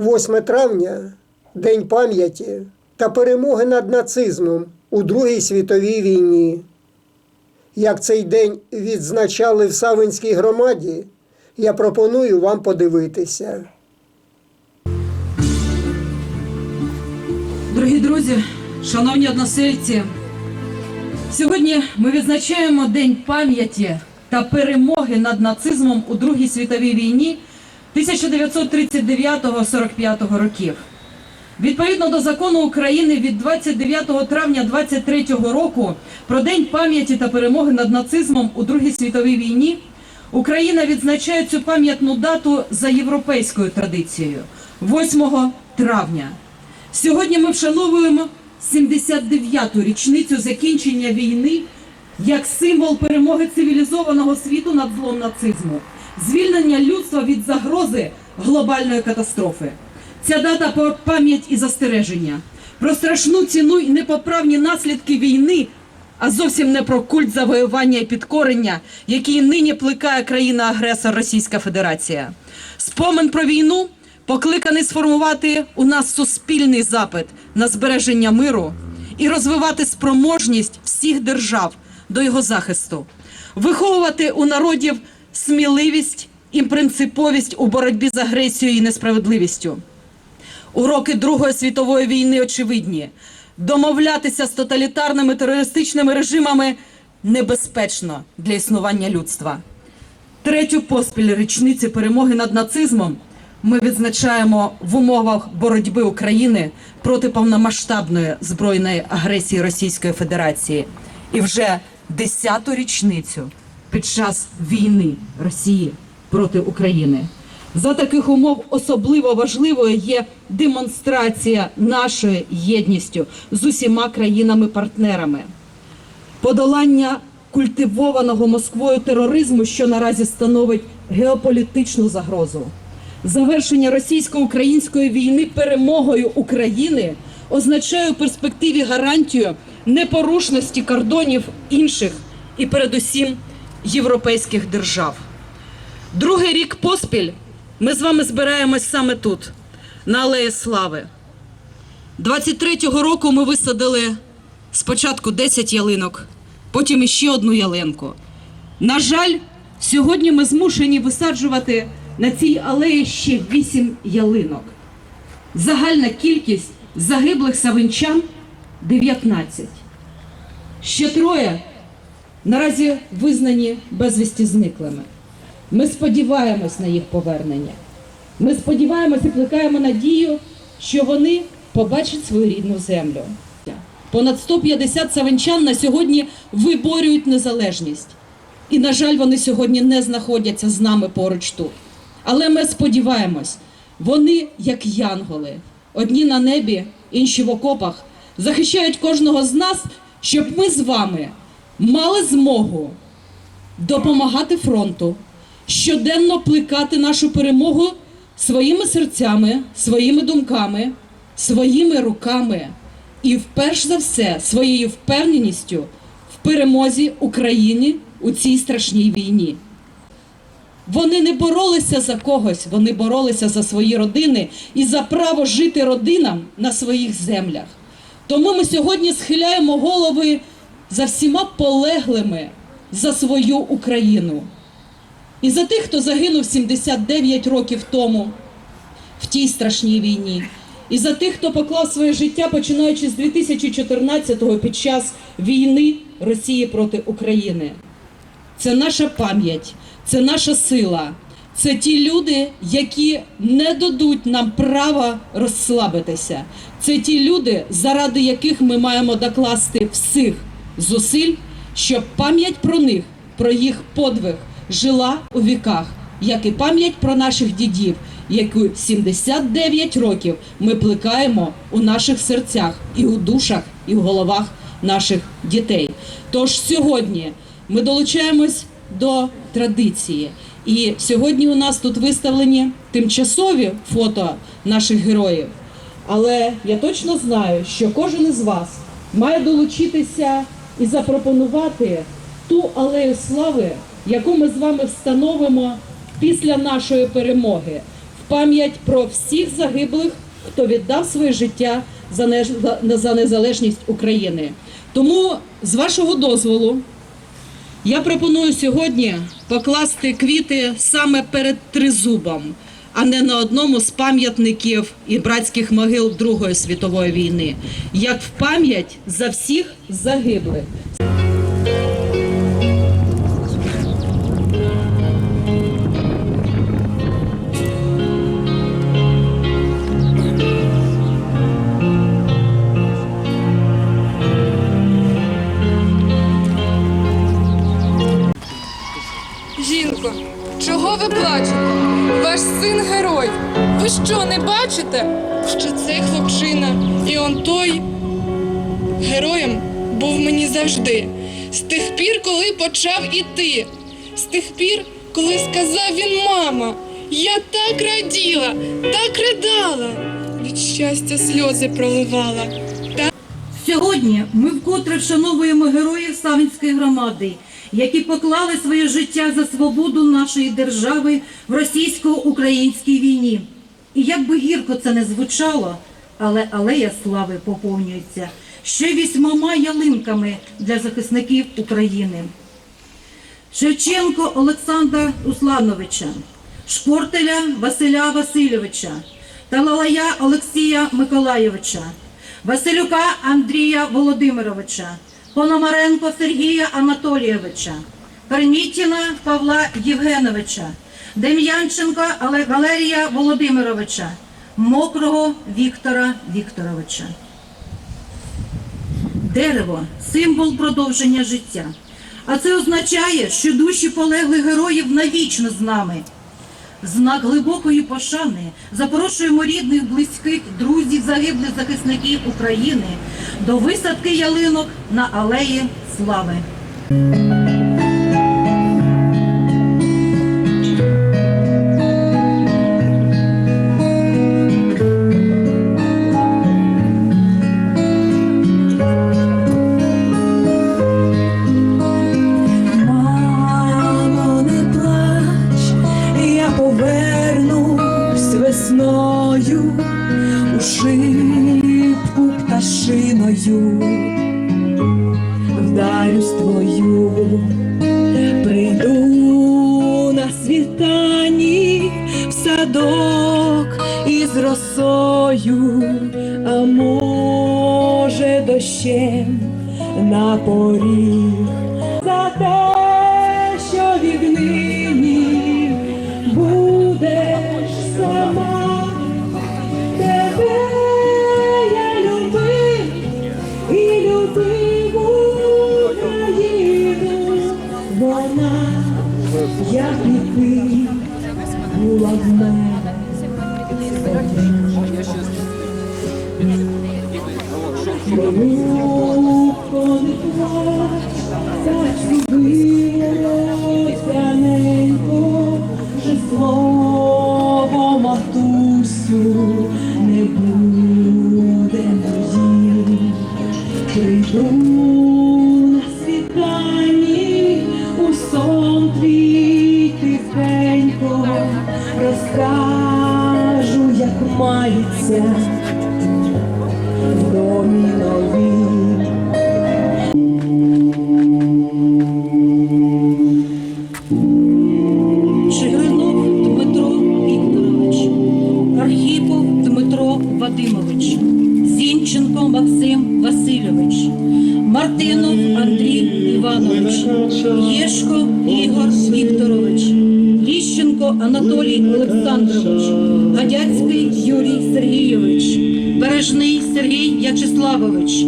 8 травня День пам'яті та перемоги над нацизмом у Другій світовій війні. Як цей день відзначали в Савинській громаді, я пропоную вам подивитися. Дорогі друзі, шановні односельці, сьогодні ми відзначаємо День пам'яті та перемоги над нацизмом у Другій світовій війні 1939-45 років. Відповідно до закону України від 29 травня 23 року про День пам'яті та перемоги над нацизмом у Другій світовій війні Україна відзначає цю пам'ятну дату за європейською традицією 8 травня. Сьогодні ми вшановуємо 79-ту річницю закінчення війни як символ перемоги цивілізованого світу над злом нацизму, звільнення людства від загрози глобальної катастрофи. Ця дата про пам'ять і застереження, про страшну ціну і непоправні наслідки війни, а зовсім не про культ завоювання і підкорення, який нині плекає країна-агресор Російська Федерація. Спомин про війну покликаний сформувати у нас суспільний запит на збереження миру і розвивати спроможність всіх держав до його захисту, виховувати у народів сміливість і принциповість у боротьбі з агресією і несправедливістю. Уроки Другої світової війни очевидні. Домовлятися з тоталітарними терористичними режимами небезпечно для існування людства. Третю поспіль річниці перемоги над нацизмом ми відзначаємо в умовах боротьби України проти повномасштабної збройної агресії Російської Федерації і вже десяту річницю під час війни Росії проти України. За таких умов особливо важливою є демонстрація нашої єдністю з усіма країнами-партнерами подолання культивованого Москвою тероризму, що наразі становить геополітичну загрозу. Завершення російсько-української війни перемогою України означає у перспективі гарантію непорушності кордонів інших і передусім європейських держав. Другий рік поспіль ми з вами збираємось саме тут, на Алеї Слави. 23-го року ми висадили спочатку 10 ялинок, потім іще одну ялинку. На жаль, сьогодні ми змушені висаджувати на цій алеї ще 8 ялинок. Загальна кількість загиблих савинчан 19. Ще троє наразі визнані безвісті зниклими. Ми сподіваємось на їх повернення. Ми сподіваємося і плекаємо надію, що вони побачать свою рідну землю. Понад 150 савинчан на сьогодні виборюють незалежність. І, на жаль, вони сьогодні не знаходяться з нами поруч тут. Але ми сподіваємось, вони, як янголи, одні на небі, інші в окопах, захищають кожного з нас, щоб ми з вами мали змогу допомагати фронту, щоденно плекати нашу перемогу своїми серцями, своїми думками, своїми руками і, вперш за все, своєю впевненістю в перемозі України у цій страшній війні. Вони не боролися за когось, вони боролися за свої родини і за право жити родинам на своїх землях. Тому ми сьогодні схиляємо голови за всіма полеглими за свою Україну. І за тих, хто загинув 79 років тому в тій страшній війні, і за тих, хто поклав своє життя, починаючи з 2014-го під час війни Росії проти України. Це наша пам'ять, це наша сила, це ті люди, які не дадуть нам права розслабитися. Це ті люди, заради яких ми маємо докласти всіх зусиль, щоб пам'ять про них, про їх подвиг жила у віках, як і пам'ять про наших дідів, яку 79 років ми плекаємо у наших серцях і у душах, і в головах наших дітей. Тож сьогодні ми долучаємось до традиції. І сьогодні у нас тут виставлені тимчасові фото наших героїв. Але я точно знаю, що кожен із вас має долучитися і запропонувати ту алею слави, яку ми з вами встановимо після нашої перемоги. в пам'ять про всіх загиблих, хто віддав своє життя за незалежність України. Тому, з вашого дозволу, я пропоную сьогодні покласти квіти саме перед тризубом, а не на одному з пам'ятників і братських могил Другої світової війни, як в пам'ять за всіх загиблих. Жінко, чого ви плачете? Ваш син герой. Ви що, не бачите, що цей хлопчина і он той героєм був мені завжди. З тих пір, коли почав іти, з тих пір, коли сказав він мама, я так раділа, так ридала, від щастя сльози проливала. Сьогодні ми вкотре вшановуємо героїв Савінської громади, які поклали своє життя за свободу нашої держави в російсько-українській війні. І як би гірко це не звучало, але алея слави поповнюється ще вісьмома ялинками для захисників України. Шевченко Олександра Руслановича, Шпортеля Василя Васильовича, Талалая Олексія Миколайовича, Василюка Андрія Володимировича, Пономаренко Сергія Анатолійовича, Пернітіна Павла Євгеновича, Дем'янченка Валерія Володимировича, Мокрого Віктора Вікторовича. Дерево символ продовження життя. А це означає, що душі полеглих героїв навічно з нами. Знак глибокої пошани запрошуємо рідних, близьких, друзів, загиблих захисників України до висадки ялинок на алеї Слави. Садок із росою, а може дощем на поріг як мається в домі Дмитро Вікторович, Архіпов Дмитро Вадимович, Зінченко Максим Васильович, Мартинов Андрій Іванович, Єшко Ігор Вікторович, Анатолій Олександрович, Гадяцький Юрій Сергійович, Бережний Сергій В'ячеславович,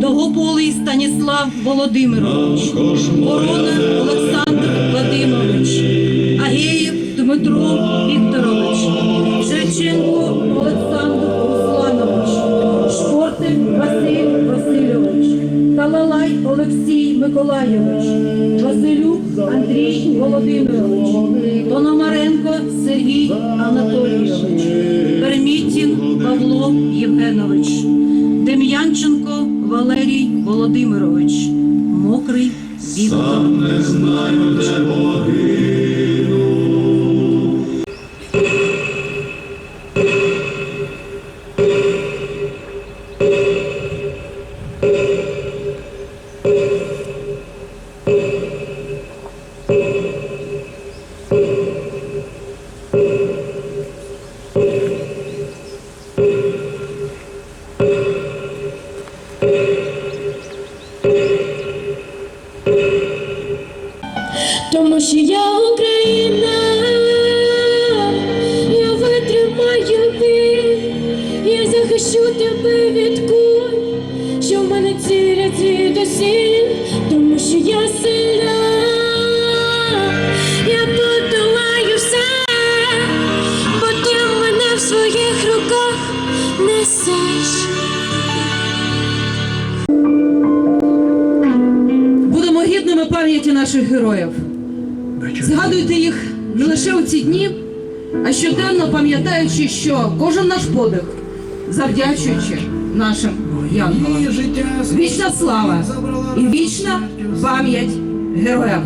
Довгополий Станіслав Володимирович, Ворона Олександр Вадимович, Агеєв Дмитро Вікторович, Шевченко Олександр Русланович, Шпортель Василь Васильович, Талалай Олексій Миколайович, Василюк Андрій Володимирович, Пономаренко Сергій Анатолійович, Пермітін Павло Євгенович, Дем'янченко Валерій Володимирович, Мокрий Віктор. Захищу тебе від куль, що в мене цілять звідусіль, тому що я сильна, я подолаю все, бо ти мене в своїх руках несеш. Будемо гідними пам'яті наших героїв. Згадуйте їх не лише у ці дні, а щоденно пам'ятаючи, що кожен наш подих, завдячуючи нашим янголам. Вічна слава і вічна пам'ять героям.